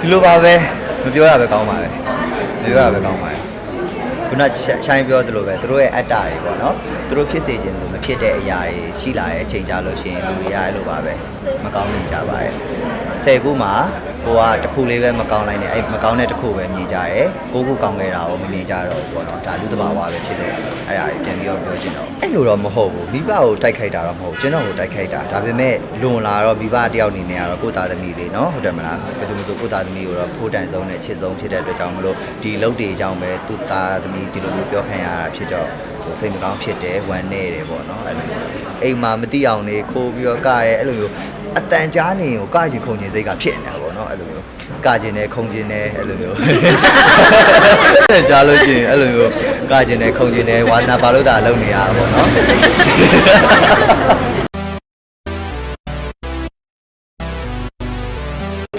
ဒီလိုပါပဲမပြောရပဲကောင်းပါပဲမပြောရပဲကောင်းပါပဲခုနရှိုင်းပြောသလိုပဲသူတို့ရဲ့အတ္တတွေပေါ့နော်သူတို့ဖြစ်စေခြင်းလို့မဖြစ်တဲ့အရာတွေရှိလာတဲ့အချိန်ကြလို့ရှိရင်လူတွေကအဲ့လိုပါပဲမကောင်းနေကြပါတယ်ဆယ်ခုမှာ ကိုကတစ်ခုလေးပဲမကောင်းလိုက်နဲ့အဲ့မကောင်းတဲ့တစ်ခုပဲမြင်ကြတယ်ကိုခုကောင်းခဲ့တာကိုမမြင်ကြတော့ဘူးပေါ့နော်ဒါလူသဘာဝပဲဖြစ်လို့အဲ့ဒါကြီးပြန်ပြီးတော့ပြောချင်တော့အဲ့လိုတော့မဟုတ်ဘူးမိဘကိုတိုက်ခိုက်တာတော့မဟုတ်ဘူးကျွန်တော်ကိုတိုက်ခိုက်တာဒါပေမဲ့လွန်လာတော့မိဘတယောက်အနေနဲ့ကတော့ကိုယ့်သားသမီးလေးနော်ဟုတ်တယ်မလားဘယ်သူမှဆိုကိုယ့်သားသမီးကိုတော့ဖိုးတန်ဆုံးနဲ့ချစ်ဆုံးဖြစ်တဲ့အတွက်ကြောင့်မလို့ဒီလုပ်တွေကြောင့်ပဲသူ့သားသမီးဒီလိုမျိုးပြောခံရတာဖြစ်တော့ဟိုစိတ်မကောင်းဖြစ်တယ်ဝမ်းနေတယ်ပေါ့နော်အဲ့လိုမျိုးအိမ်မှာမသိအောင်နေခိုးပြီးတော့ကရဲအဲ့လိုမျိုး အတန်ကြားနေကိုကချင်ခုန်ချင်စိတ်ကဖြစ်နေတာပေါ့နော်အဲ့လိုမျိုးကချင်တယ်ခုန်ချင်တယ်အဲ့လိုမျိုးကြားလို့ရှိရင်အဲ့လိုမျိုးကချင်တယ်ခုန်ချင်တယ်ဝါသနာပါလို့တာလုပ်နေရတာပေါ့နော်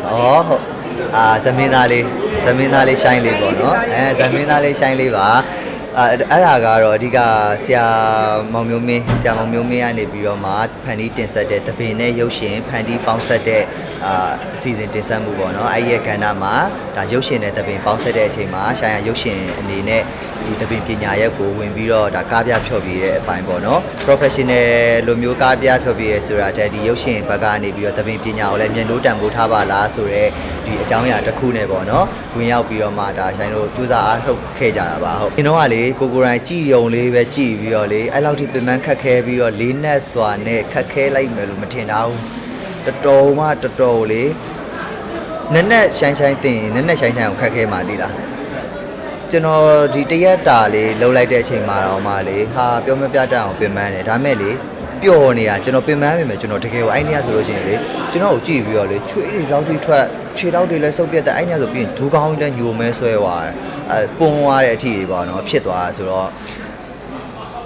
อ๋อဟုတ်အာဇမင်းသားလေးဇမင်းသားလေးရှိုင်းလေးပေါ့နော်အဲဇမင်းသားလေးရှိုင်းလေးပါ အာအဲ့ဒါကတော့အဓိကဆရာမောင်မျိုးမင်းဆရာမောင်မျိုးမင်းကနေပြီးတော့မှဖန်တီးတင်ဆက်တဲ့သပင်နဲ့ရုပ်ရှင်ဖန်တီးပေါင်းဆက်တဲ့ အာအစီအစဉ်တင်ဆက်မှုပေါ့နော်အဲ့ဒီရဲ့ကဏ္ဍမှာဒါရုပ်ရှင်နဲ့သပင်ပေါင်းဆက်တဲ့အချိန်မှာရှိုင်းရရုပ်ရှင်အနေနဲ့ဒီသပင်ပညာရက်ကိုဝင်ပြီးတော့ဒါကားပြဖြော်ပြတဲ့အပိုင်းပေါ့နော် professional လိုမျိုးကားပြဖြော်ပြရဲဆိုတာတဲ့ဒီရုပ်ရှင်ဘက်ကနေပြီးတော့သပင်ပညာကိုလည်းမြန်လို့တန်ဖိုးထားပါလားဆိုတော့ဒီအကြောင်းအရာတစ်ခုနဲ့ပေါ့နော်ဝင်ရောက်ပြီးတော့မှဒါဆိုင်တို့စူးစမ်းအားထုတ်ခဲ့ကြတာပါဟုတ်ကျွန်တော်ကလေကိုကိုရိုင်းကြည်ယုံလေးပဲကြည်ပြီးတော့လေအဲ့လောက်ထိပြင်ပန်းခက်ခဲပြီးတော့လေးနက်စွာနဲ့ခက်ခဲလိုက်မယ်လို့မထင်တာဘူး တော်တော်မှတော်တော်လေနက်နက်ရှိုင်းရှိုင်းတင်ရင်နက်နက်ရှိုင်းရှိုင်းအောင်ခက်ခဲမှသိလားကျွန်တော်ဒီတရက်တာလေးလှုပ်လိုက်တဲ့အချိန်မှာတော့မှလေဟာပြောမပြတတ်အောင်ပင်ပန်းတယ်ဒါမဲ့လေပျော်နေတာကျွန်တော်ပင်ပန်းပြီမယ်ကျွန်တော်တကယ်ကိုအဲ့နေရဆိုလို့ရှိရင်လေကျွန်တော်ကိုကြည့်ပြီးတော့လေချွေးတွေလောက်ထိထွက်ခြေထောက်တွေလည်းစုပ်ပြတ်တဲ့အဲ့နေရဆိုပြီးရင်ဒူးကောင်းလည်းညိုမဲဆွဲသွားတယ်အဲပုံသွားတဲ့အထီတွေပေါ့နော်ဖြစ်သွားတာဆိုတော့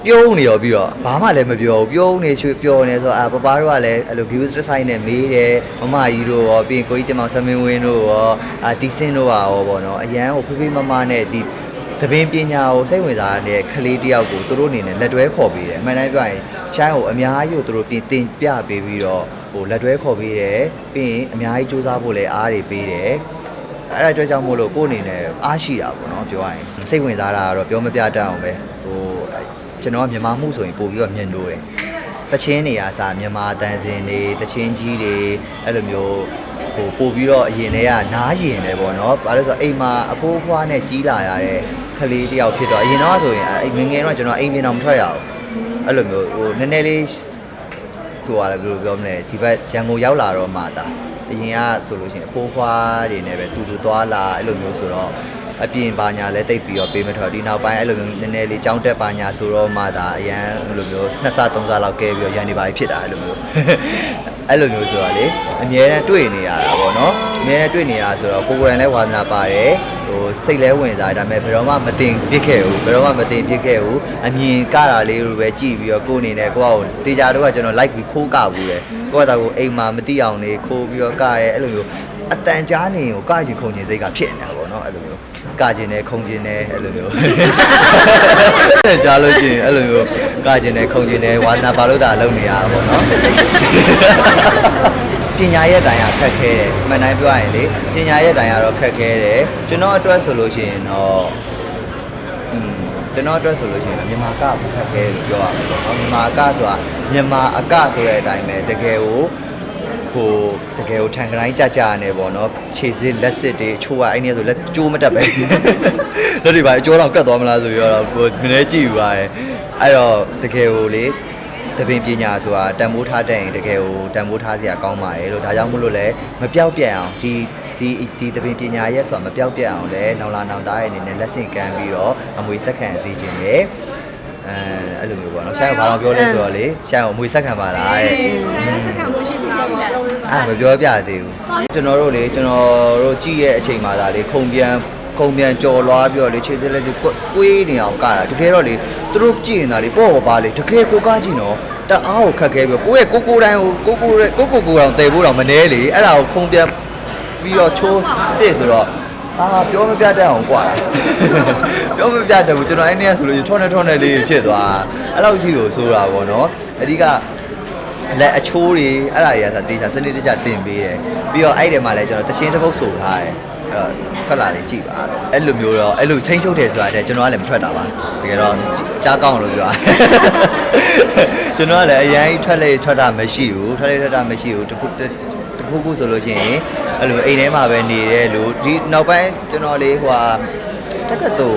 ပြုံးနေရောပြီးတော့ဘာမှလည်းမပြောဘူးပြုံးနေချွေပျော်နေဆိုတော့အာပပတို့ကလည်းအဲ့လို view တစ်ဆိုင်နဲ့မေးတယ်မမကြီးတို့ရောပြီးရင်ကိုကြီးကျင်မောင်ဆမင်းဝင်းတို့ရောအာတီစင်တို့ပါရောပေါ့နော်အရန်ကိုဖေးဖေးမမနဲ့ဒီသပင်ပညာကိုစိတ်ဝင်စားတဲ့ကလေးတယောက်ကိုသူတို့အနေနဲ့လက်တွဲခေါ်ပေးတယ်။အမှန်တမ်းပြောရင်ရှိုင်းကိုအများကြီးကိုသူတို့ပြင်တင်ပြပေးပြီးတော့ဟိုလက်တွဲခေါ်ပေးတယ်။ပြီးရင်အများကြီးစူးစမ်းဖို့လည်းအားတွေပေးတယ်။အဲ့ဒါအတွက်ကြောင့်မို့လို့ကိုယ့်အနေနဲ့အားရှိတာပေါ့နော်ပြောရရင်စိတ်ဝင်စားတာကတော့ပြောမပြတတ်အောင်ပဲဟို ကျွန်တော်ကမြန်မာမှုဆိုရင်ပို့ပြီးတော့မြင်လို့တယ်။တချင်းနေရာစာမြန်မာတန်စင်တွေတချင်းကြီးတွေအဲ့လိုမျိုးဟိုပို့ပြီးတော့အရင်တည်းကနားရင်တယ်ပေါ့နော်။ဘာလို့လဲဆိုတော့အိမ်မှာအဖိုးအဖွားနဲ့ကြီးလာရတဲ့ကလေးတယောက်ဖြစ်တော့အရင်တော့ဆိုရင်အဲ့ငယ်ငယ်တော့ကျွန်တော်အိမ်ပြင်တော့မထွက်ရအောင်။အဲ့လိုမျိုးဟိုနည်းနည်းလေးဆိုရလဲဘယ်လိုပြောမလဲဒီဘက်ရန်ကုန်ရောက်လာတော့မှသာအရင်ကဆိုလို့ရှိရင်အဖိုးအဖွားတွေနဲ့ပဲတူတူသွားလာအဲ့လိုမျိုးဆိုတော့ အပြင်ပါညာလဲတိတ်ပြီးတော့ပေးမထွက်ဒီနောက်ပိုင်းအဲ့လိုမျိုးနည်းနည်းလေးကြောင်းတက်ပါညာဆိုတော့မှသာအရန်အဲ့လိုမျိုးနှစ်ဆသုံးဆလောက်ကဲပြီးတော့ရန်နေပါဖြစ်တာအဲ့လိုမျိုးအဲ့လိုမျိုးဆိုတော့လေအမြဲတမ်းတွေ့နေရတာပေါ့နော်အမြဲတမ်းတွေ့နေရဆိုတော့ကိုကိုယ်တိုင်လည်းဝါသနာပါတယ်ဟိုစိတ်လဲဝင်စားဒါပေမဲ့ဘယ်တော့မှမတင်ပြစ်ခဲ့ဘူးဘယ်တော့မှမတင်ပြစ်ခဲ့ဘူးအမြင်ကတာလေးလိုပဲကြည့်ပြီးတော့ကိုယ်အနေနဲ့ကိုယ့်အကိုတေချာတော့ကကျွန်တော် like ပြီးခိုးကဘူးတယ်ကိုယ့်အတာကိုအိမ်မှာမသိအောင်နေခိုးပြီးတော့ကရဲအဲ့လိုမျိုးအတန်ကြားနေကိုကချင်ခုန်ချင်စိတ်ကဖြစ်နေတာပေါ့နော်အဲ့လိုမျိုး ကချင်တယ်ခုန်ချင်တယ်အဲ့လိုမျိုးကြားလို့ရှိရင်အဲ့လိုမျိုးကချင်တယ်ခုန်ချင်တယ်ဝါသနာပါလို့တာလုပ်နေရတာပေါ့နော်ပညာရဲ့တိုင်ကခက်ခဲတယ်အမှန်တိုင်းပြောရရင်လေပညာရဲ့တိုင်ကတော့ခက်ခဲတယ်ကျွန်တော်အတွက်ဆိုလို့ရှိရင်တော့อืมကျွန်တော်အတွက်ဆိုလို့ရှိရင်မြန်မာကခက်ခဲလို့ပြောရမှာပေါ့နော်မြန်မာကဆိုတာမြန်မာအကဆိုတဲ့အတိုင်းပဲတကယ်ကို ဟိုတကယ်ကိုထန်ကတိုင်းကြကြနေပေါ့နော်ခြေစစ်လက်စစ်တွေအချိုးကအဲ့ဒီဆိုလက်ကျိုးမတက်ပဲလက်တွေပါအကျိုးတော့ကတ်သွားမလားဆိုပြီးတော့ကိုနည်းနည်းကြည့်ယူပါတယ်အဲ့တော့တကယ်ကိုလေတပင်ပညာဆိုတာတန်ဖိုးထားတဲ့ရင်တကယ်ကိုတန်ဖိုးထားစရာကောင်းပါတယ်လို့ဒါကြောင့်မို့လို့လည်းမပြောက်ပြတ်အောင်ဒီဒီဒီတပင်ပညာရဲ့ဆိုတာမပြောက်ပြတ်အောင်လည်းနောင်လာနောင်သားရဲ့အနေနဲ့လက်ဆင့်ကမ်းပြီးတော့အမွေဆက်ခံစေခြင်းလေအဲအဲ့လိုမျိုးပေါ့နော်ရှိုင်းကဘာလို့ပြောလဲဆိုတော့လေရှိုင်းကိုအမွေဆက်ခံပါလားတဲ့စက္ကန့်မှုရှိရှိပါပေါ့ အာမပြောပြသေးဘူးကျွန်တော်တို့လေကျွန်တော်တို့ကြည့်ရဲ့အချိန်မှာဒါလေခုံပြန်ခုံပြန်ကြော်လွားပြီးတော့လေခြေစက်လက်တွေကွေးနေအောင်ကတာတကယ်တော့လေသူတို့ကြည့်နေတာလေပေါ့ပေါ့ပါလေတကယ်ကိုကားကြည့်နော်တအားကိုခက်ခဲပြီးကိုယ့်ရဲ့ကိုကိုတိုင်းကိုကိုကိုကိုကိုကိုတောင်တည်ဖို့တောင်မနှဲလေအဲ့ဒါကိုခုံပြန်ပြီးတော့ချိုးစစ်ဆိုတော့အာပြောမပြတတ်အောင်กว่าပြောမပြတတ်ဘူးကျွန်တော်အဲ့နေ့ကဆိုလို့ထောနဲ့ထောနဲ့လေးဖြစ်သွားအဲ့လောက်ကြီးကိုဆိုတာပေါ့နော်အဓိက အ လက်အချိုးတွေအဲ့ဒါတွေကဆိုတေချာစနစ်တကျတင်ပေးတယ်ပြီးတော့အဲ့ဒီမှာလည်းကျွန်တော်တချင်းတစ်ပုတ်ဆိုထားတယ်အဲ့တော့ထွက်လာလေးကြည့်ပါအဲ့လိုမျိုးတော့အဲ့လိုချင်းချုပ်တယ်ဆိုတာတည်းကျွန်တော်ကလည်းမထွက်တာပါတကယ်တော့ကြားကောင်းလို့ပြောကျွန်တော်ကလည်းအရင်ထွက်လေထွက်တာမရှိဘူးထွက်လေထွက်တာမရှိဘူးတခုတခုခုဆိုလို့ရှိရင်အဲ့လိုအိမ်ထဲမှာပဲနေတဲ့လို့ဒီနောက်ပိုင်းကျွန်တော်လေးဟိုဟာတက်ကတူ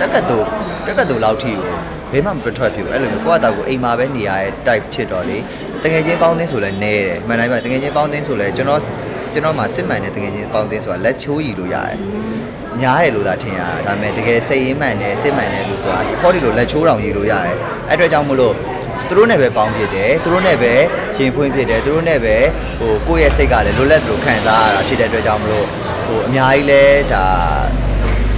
တက်ကတူတက်ကတူလောက်ထိကိုဘယ်မှမထွက်ဖြစ်ဘူးအဲ့လိုမျိုးကိုယ့်အတောက်ကိုအိမ်မှာပဲနေရတဲ့ type ဖြစ်တော့လေတကယ်ချင်းပေါင်းသင်းဆိုလဲနဲတယ်မှန်တိုင်းပါတကယ်ချင်းပေါင်းသင်းဆိုလဲကျွန်တော်ကျွန်တော်မှာစစ်မှန်တဲ့တကယ်ချင်းပေါင်းသင်းဆိုတာလက်ချိုးရည်လို့ရတယ်များတယ်လို့သာထင်ရတာဒါပေမဲ့တကယ်စိတ်ရင်းမှန်တယ်စစ်မှန်တယ်လို့ဆိုတာဟောဒီလိုလက်ချိုးတောင်ရည်လို့ရတယ်အဲ့အတွက်ကြောင့်မလို့သူတို့နဲ့ပဲပေါင်းဖြစ်တယ်သူတို့နဲ့ပဲရှင်ဖွင့်ဖြစ်တယ်သူတို့နဲ့ပဲဟိုကိုယ့်ရဲ့စိတ်ကလည်းလွတ်လပ်သလိုခံစားရတာဖြစ်တဲ့အတွက်ကြောင့်မလို့ဟိုအများကြီးလဲဒါ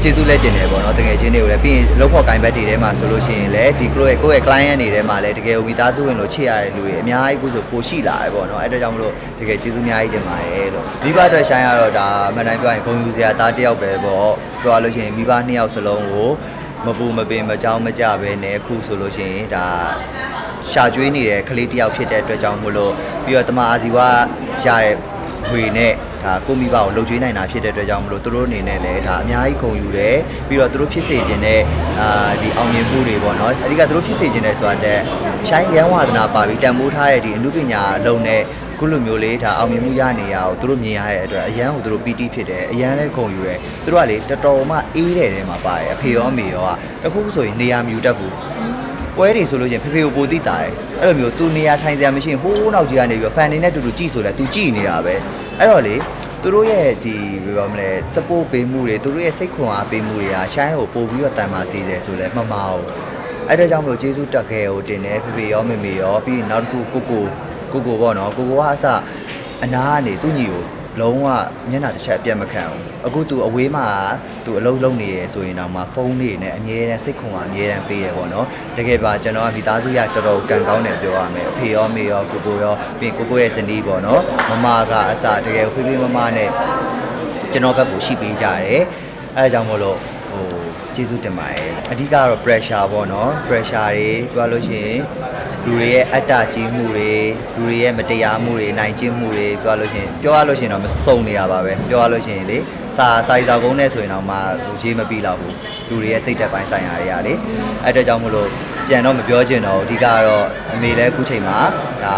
ကျေးဇူးလက်တင်တယ်ပေါ့နော်တကယ်ချင်းတွေကိုလည်းပြီးရင်လောက်ဖို့ကင်ဘက်တွေထဲမှာဆိုလို့ရှိရင်လည်းဒီ pro ရဲ့ကိုယ့်ရဲ့ client တွေထဲမှာလည်းတကယ်ကိုမိသားစုဝင်လို့ချစ်ရတဲ့လူတွေအများကြီးခုဆိုပိုရှိလာတယ်ပေါ့နော်အဲ့ဒါကြောင့်မလို့တကယ်ကျေးဇူးအများကြီးတင်ပါတယ်လို့မိဘအတွက်ဆိုင်ရတော့ဒါမှန်တိုင်းပြောရင်ဂုဏ်ယူစရာသားတစ်ယောက်ပဲပေါ့ပြောရလို့ရှိရင်မိဘနှစ်ယောက်စလုံးကိုမပူမပင်မကြောင်းမကြပဲနဲ့အခုဆိုလို့ရှိရင်ဒါရှာကျွေးနေတဲ့ကလေးတစ်ယောက်ဖြစ်တဲ့အတွက်ကြောင့်မို့လို့ပြီးတော့တမအာဇီဝရတဲ့ ဝေနဲ့ဒါကိုမိဘကိုလှုပ်ကြွေးနိုင်တာဖြစ်တဲ့အတွက်ကြောင့်မလို့သူတို့အနေနဲ့လည်းဒါအများကြီးခုံယူတယ်ပြီးတော့သူတို့ဖြစ်စေခြင်းနဲ့အာဒီအောင်မြင်မှုတွေပေါ့နော်အဓိကသူတို့ဖြစ်စေခြင်းနဲ့ဆိုတာတဲ့ရှိုင်းရန်ဝါဒနာပါပြီးတန်ဖိုးထားတဲ့ဒီအမှုပညာအလုံးနဲ့ခုလိုမျိုးလေးဒါအောင်မြင်မှုရနေရအောင်သူတို့မြင်ရတဲ့အတွက်အရန်ကိုသူတို့ပီတိဖြစ်တယ်အရန်လည်းခုံယူတယ်သူတို့ကလေတော်တော်မှအေးတဲ့တဲမှာပါတယ်အဖေရောအမေရောကတခုခုဆိုရင်နေရာမြူတတ်ဘူး ပွဲတွေဆိုလို့ချင်းဖေဖေကိုပိုတိတာတယ်အဲ့လိုမျိုးသူနေရာထိုင်စရာမရှိရင်ဟိုးနောက်ကြီးကနေပြီးတော့ဖန်နေနဲ့တူတူကြည့်ဆိုလဲသူကြည့်နေတာပဲအဲ့တော့လေသူတို့ရဲ့ဒီဘယ်လိုမလဲ support ပေးမှုတွေသူတို့ရဲ့စိတ်ခွန်အားပေးမှုတွေကရှိုင်းကိုပို့ပြီးတော့တန်ပါစေတယ်ဆိုလဲမမအောင်အဲ့ဒါကြောင့်မလို့ကျေးဇူးတက်ခဲ့ကိုတင်တယ်ဖေဖေရောမေမေရောပြီးရင်နောက်တစ်ခုကိုကိုကိုကိုပေါ့နော်ကိုကိုကအစအနာကနေသူ့ညီကို လုံးဝမျက်နှာတစ်ချက်အပြတ်မခံဘူးအခုသူအဝေးမှာသူအလုံးလုံးနေရဆိုရင်တော့မှဖုန်းနေနဲ့အမြဲတမ်းစိတ်ခွန်အားအမြဲတမ်းပေးရပေါ့နော်တကယ်ပါကျွန်တော်ကမိသားစုရတော်တော်ကန်ကောင်းတယ်ပြောရမယ်အဖေရောမေရောကိုကိုရောပြီးကိုကိုရဲ့ဇနီးပေါ့နော်မမကအစတကယ်ဖေးဖေးမမနဲ့ကျွန်တော်ဘက်ကိုရှိပေးကြတယ်အဲဒါကြောင့်မို့လို့ဟိုကျေးဇူးတင်ပါတယ်အဓိကတော့ pressure ပေါ့နော် pressure တွေပြောလို့ရှိရင် လူတွေရဲ့အတ္တကြီးမှုတွေလူတွေရဲ့မတရားမှုတွေနိုင်ကျင့်မှုတွေပြောရလို့ရှိရင်ပြောရလို့ရှိရင်တော့မစုံနေရပါပဲပြောရလို့ရှိရင်လေစာစာရီစာကုန်းနဲ့ဆိုရင်တော့မှဟိုရေးမပြီးတော့ဘူးလူတွေရဲ့စိတ်သက်ပိုင်းဆိုင်ရာတွေကလေအဲ့အတွက်ကြောင့်မလို့ပြန်တော့မပြောချင်တော့ဘူးအဓိကတော့အမေလည်းအခုချိန်မှာဒါ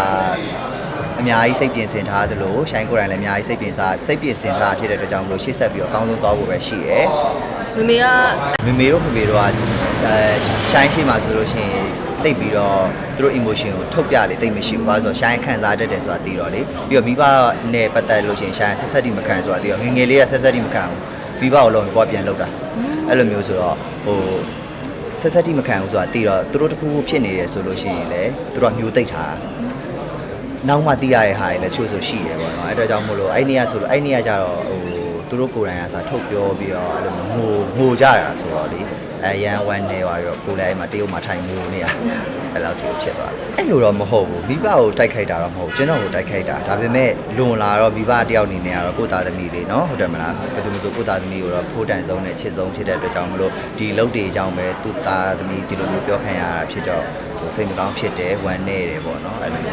အများကြီးစိတ်ပြင်ဆင်ထားသလိုရှိုင်းကိုယ်တိုင်လည်းအများကြီးစိတ်ပြင်စားစိတ်ပြင်ဆင်ထားဖြစ်တဲ့အတွက်ကြောင့်မလို့ရှေ့ဆက်ပြီးတော့အကောင်းဆုံးသွားဖို့ပဲရှိတယ်မမေကမေမေတို့ဖေဖေတို့က အဲရှိုင်းရှိမှဆိုလို့ရှိရင်တိတ်ပြီးတော့သူတို့ emotion ကိုထုတ်ပြလေတိတ်မရှိဘူး။ဘာလို့ဆိုတော့ရှိုင်းခံစားတတ်တယ်ဆိုတာသိတော့လေပြီးတော့မိဘနဲ့ပတ်သက်လို့ရှိရင်ရှိုင်းဆက်ဆက်တိမခံဆိုတာသိတော့ငယ်ငယ်လေးကဆက်ဆက်တိမခံဘူး။မိဘကိုလုံးကိုပြန်လောက်တာ။အဲ့လိုမျိုးဆိုတော့ဟိုဆက်ဆက်တိမခံဘူးဆိုတာသိတော့သူတို့တခုခုဖြစ်နေရဆိုလို့ရှိရင်လေသူတို့ကမျိုးသိပ်ထားတာ။နောက်မှသိရတဲ့ဟာတွေလည်းချို့ဆိုရှိတယ်ပေါ့နော်အဲ့တော့ကြောင့်မို့လို့အဲ့နေ့ကဆိုလို့အဲ့နေ့ကကြတော့ဟိုသူတို့ကိုယ်တိုင်ကစားထုတ်ပြောပြီးတော့အဲ့လိုငိုငိုကြတာဆိုတော့လေ အဲရန်ဝမ်းနေပါရောကိုယ်လည်းအဲ့မှာတရုတ်မှာထိုင်ငိုနေရအဲ့လောက်ထိဖြစ်သွားတယ်အဲ့လိုတော့မဟုတ်ဘူးမိဘကိုတိုက်ခိုက်တာတော့မဟုတ်ကျွန်တော်ကိုတိုက်ခိုက်တာဒါပေမဲ့လွန်လာတော့မိဘတယောက်အနေနဲ့ကတော့ကိုယ့်သားသမီးလေးနော်ဟုတ်တယ်မလားဘယ်သူမှဆိုကိုယ့်သားသမီးကိုတော့ဖိုးတန်ဆုံးနဲ့ချစ်ဆုံးဖြစ်တဲ့အတွက်ကြောင့်မလို့ဒီလုတ်တွေအကြောင်းပဲသူ့သားသမီးဒီလိုမျိုးပြောခံရတာဖြစ်တော့ဟိုစိတ်မကောင်းဖြစ်တယ်ဝမ်းနေတယ်ပေါ့နော်အဲ့လို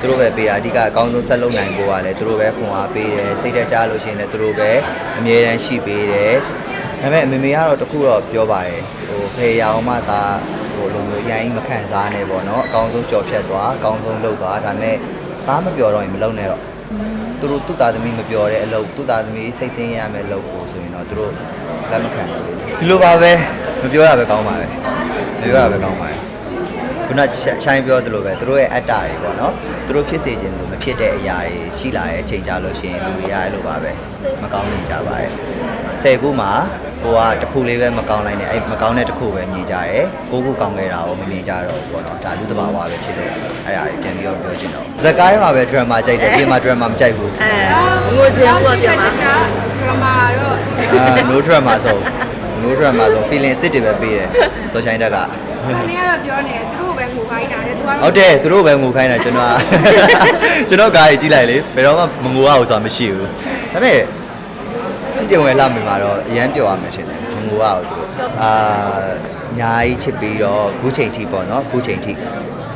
သူတို့ပဲပေးတာအဓိကအကောင်းဆုံးဆက်လုပ်နိုင်ဖို့ကလည်းသူတို့ပဲခွန်အားပေးတယ်စိတ်တက်ကြလို့ရှိရင်လည်းသူတို့ပဲအမြဲတမ်းရှိပေးတယ် ဒါပေမဲ့အမေမေကတော့တခုတော့ပြောပါတယ်ဟိုဖေရအောင်မှသာဟိုလုံလုံရိုင်းမခံစားနဲ့ပေါ့နော်အကောင်းဆုံးကြော်ဖြတ်သွားအကောင်းဆုံးလုပ်သွားဒါပေမဲ့သားမပြောတော့ရင်မလုပ်နဲ့တော့သူတို့သူ့သားသမီးမပြောတဲ့အလုပ်သူ့သားသမီးစိတ်ဆင်းရဲရမယ့်လုပ်ကိုဆိုရင်တော့သူတို့လက်မခံဘူးဒီလိုပါပဲမပြောတာပဲကောင်းပါပဲမပြောတာပဲကောင်းပါပဲခုနချိုင်းပြောသလိုပဲသူတို့ရဲ့အတ္တတွေပေါ့နော်သူတို့ဖြစ်စေခြင်းလို့မဖြစ်တဲ့အရာတွေရှိလာတဲ့အချိန်ကြလို့ရှိရင်လူတွေကအဲ့လိုပါပဲမကောင်းနေကြပါရဲ့ 10ခုမှာကိုကတစ်ခုလေးပဲမကောင်းလိုက်နဲ့အဲ့မကောင်းတဲ့တစ်ခုပဲမြင်ကြရဲကိုခုကောင်းခဲ့တာကိုမမြင်ကြတော့ဘောနော်ဒါလူသဘာဝပဲဖြစ်လို့အဲ့ဒါကြီးပြန်ပြီးတော့ပြောချင်တော့ဇကိုင်းမှာပဲ drama ကြိုက်တယ်ပြင်မှာ drama မကြိုက်ဘူးအဲငိုချင်ဘူးပြောမှာ drama တော့အာ no drama ဆို no drama ဆို feeling စစ်တွေပဲပေးတယ်ဆိုချိုင်းတက်ကအဲ့လေးကတော့ပြောနေတယ်သူတို့ပဲငိုခိုင်းတာတဲ့သူကဟုတ်တယ်သူတို့ပဲငိုခိုင်းတာကျွန်တော်ကျွန်တော်ကားကြီးကြည့်လိုက်လေဘယ်တော့မှမငိုရအောင်ဆိုတာမရှိဘူးဒါပေမဲ့ ဖြစ်ကြုံရဲ့လာမြင်မှာတော့အရန်ပြောရမယ်ထင်တယ်မငိုရဘူးသူအာညာကြီးချစ်ပြီးတော့ခုချိန်ထိပေါ့နော်ခုချိန်ထိ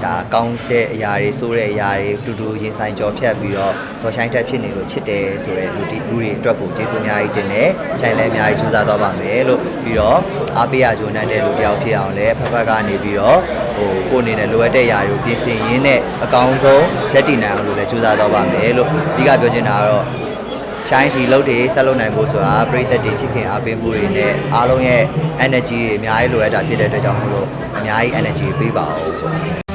ဒါကောင်းတဲ့အရာတွေဆိုးတဲ့အရာတွေတူတူရင်ဆိုင်ကြော်ဖြတ်ပြီးတော့စော်ရှိုင်းတက်ဖြစ်နေလို့ချစ်တယ်ဆိုတဲ့လူဒီလူတွေအတွက်ကိုကျေးဇူးအများကြီးတင်တယ်။ရှိုင်းလည်းအများကြီးကြိုးစားသွားပါမယ်လို့ပြီးတော့အားပေးရကြိုးနှံတဲ့လူတစ်ယောက်ဖြစ်အောင်လည်းဖက်ဖက်ကနေပြီးတော့ဟိုကိုယ်အနေနဲ့လိုအပ်တဲ့အရာတွေကိုပြင်ဆင်ရင်းနဲ့အကောင်းဆုံးရက်တည်နိုင်အောင်လို့လည်းကြိုးစားသွားပါမယ်လို့အဓိကပြောချင်တာကတော့ ရှိုင်းဒီလုတ်တွေဆက်လုပ်နိုင်ဖို့ဆိုတာပရိသတ်တွေချစ်ခင်အားပေးမှုတွေနဲ့အားလုံးရဲ့ energy တွေအများကြီးလိုအပ်တာဖြစ်တဲ့အတွက်ကြောင့်မလို့အများကြီး energy ပေးပါဦး